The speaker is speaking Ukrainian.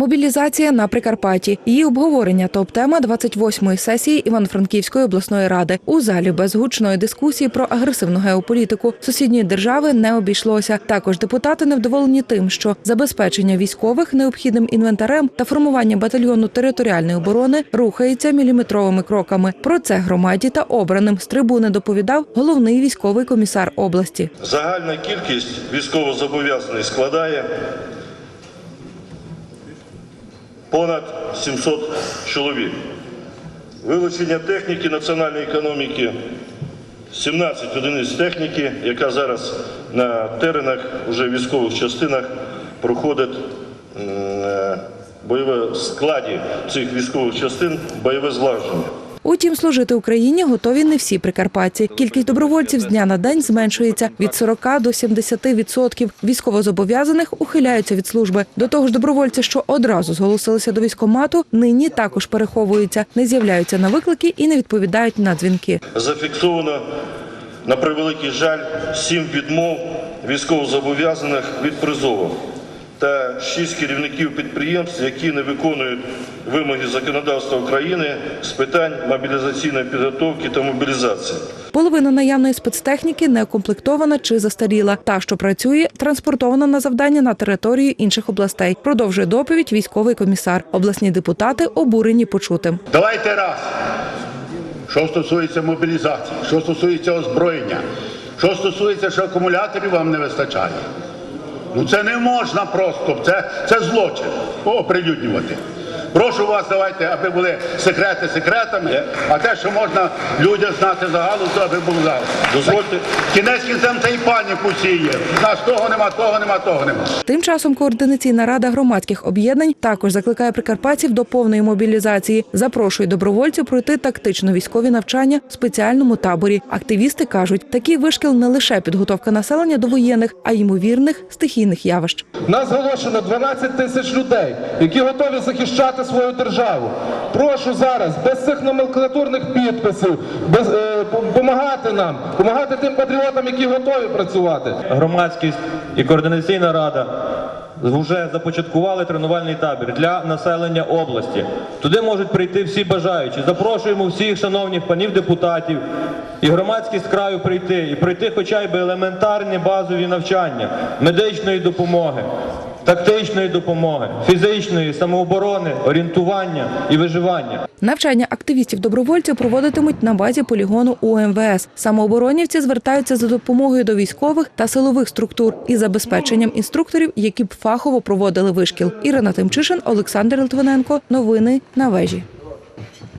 Мобілізація на Прикарпатті. Її обговорення топ-тема 28-ї сесії Івано-Франківської обласної ради. У залі без гучної дискусії про агресивну геополітику сусідньої держави не обійшлося. Також депутати невдоволені тим, що забезпечення військових необхідним інвентарем та формування батальйону територіальної оборони рухається міліметровими кроками. Про це громаді та обраним з трибуни доповідав головний військовий комісар області. Загальна кількість військовозобов'язаних складає понад 700 чоловік. Вилучення техніки національної економіки 17 одиниць техніки, яка зараз на теренах, уже військових частинах проходить е, бойове складі цих військових частин бойове злагодження. Утім, служити Україні готові не всі прикарпатці. Кількість добровольців з дня на день зменшується від 40 до 70 відсотків. Військовозобов'язаних ухиляються від служби. До того ж, добровольці, що одразу зголосилися до військомату, нині також переховуються, не з'являються на виклики і не відповідають на дзвінки. Зафіксовано, на превеликий жаль, сім відмов військовозобов'язаних від призову та шість керівників підприємств, які не виконують вимоги законодавства України з питань мобілізаційної підготовки та мобілізації. Половина наявної спецтехніки не укомплектована чи застаріла. Та, що працює, транспортована на завдання на територію інших областей. Продовжує доповідь військовий комісар. Обласні депутати обурені почутим. Давайте раз. Що стосується мобілізації, що стосується озброєння, що стосується, що акумуляторів вам не вистачає. Ну це не можна просто, це, це злочин. Оприлюднювати. Прошу вас, давайте, аби були секрети секретами, а те, що можна людям знати загалу, то аби було загалу. Дозвольте. Кінець кінцем та й паніку сіє. У нас того нема, того нема, того нема. Тим часом координаційна рада громадських об'єднань також закликає прикарпатців до повної мобілізації. Запрошує добровольців пройти тактично військові навчання в спеціальному таборі. Активісти кажуть, такий вишкіл не лише підготовка населення до воєнних, а ймовірних стихійних явищ. Нас зголошено 12 тисяч людей, які готові захищати свою державу. Прошу зараз без цих номенклатурних підписів, без е, допомагати нам, допомагати тим патріотам, які готові працювати. громадськість і координаційна рада вже започаткували тренувальний табір для населення області. Туди можуть прийти всі бажаючі. Запрошуємо всіх шановних панів депутатів і громадськість краю прийти і пройти хоча б елементарні базові навчання медичної допомоги. Тактичної допомоги, фізичної самооборони, орієнтування і виживання. Навчання активістів-добровольців проводитимуть на базі полігону УМВС. Самооборонівці звертаються за допомогою до військових та силових структур і забезпеченням інструкторів, які б фахово проводили вишкіл. Ірина Тимчишин, Олександр Литвиненко. Новини на вежі.